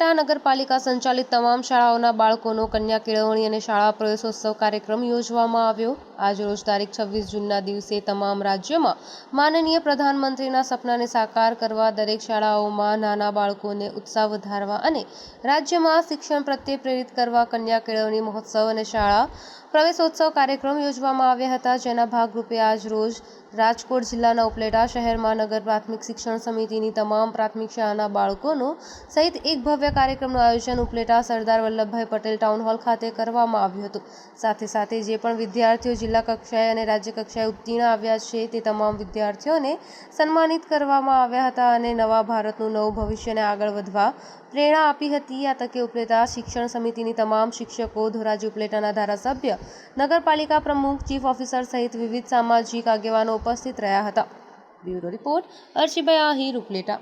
ઉપલેટા નગરપાલિકા સંચાલિત તમામ શાળાઓના બાળકોનો કન્યા કેળવણી અને શાળા પ્રવેશોત્સવ કાર્યક્રમ યોજવામાં આવ્યો. આજરોજ તારીખ છવ્વીસ જૂનના દિવસે તમામ રાજ્યોમાં માનનીય પ્રધાનમંત્રીના સપનાને સાકાર કરવા દરેક શાળાઓમાં નાના બાળકોને ઉત્સાહ વધારવા અને રાજ્યમાં શિક્ષણ પ્રત્યે પ્રેરિત કરવા કન્યા કેળવણી મહોત્સવ અને શાળા પ્રવેશોત્સવ કાર્યક્રમ યોજવામાં આવ્યા હતા. જેના ભાગરૂપે આજરોજ રાજકોટ જિલ્લાના ઉપલેટા શહેરમાં નગર પ્રાથમિક શિક્ષણ સમિતિની તમામ પ્રાથમિક શાળાના બાળકોનો સહિત એક ભવ્ય કાર્યક્રમનું આયોજન ઉપલેટા સરદાર વલ્લભભાઈ પટેલ ટાઉન હોલ ખાતે કરવામાં આવ્યું હતું. સાથે સાથે જે પણ વિદ્યાર્થીઓ જિલ્લા કક્ષાએ અને રાજ્ય કક્ષાએ ઉત્તીર્ણ આવ્યા છે, તે તમામ વિદ્યાર્થીઓને સન્માનિત કરવામાં આવ્યા હતા અને નવા ભારતનું નવું ભવિષ્યને આગળ વધવા પ્રેરણા આપી હતી. આ તકે ઉપલેટા શિક્ષણ સમિતિની તમામ શિક્ષકો, ધોરાજી ઉપલેટાના ધારાસભ્ય, નગરપાલિકા પ્રમુખ, ચીફ ઓફિસર સહિત વિવિધ સામાજિક આગેવાનો ઉપસ્થિત રહ્યા હતા. Bureau report Arshibhai Ahir, Upleta.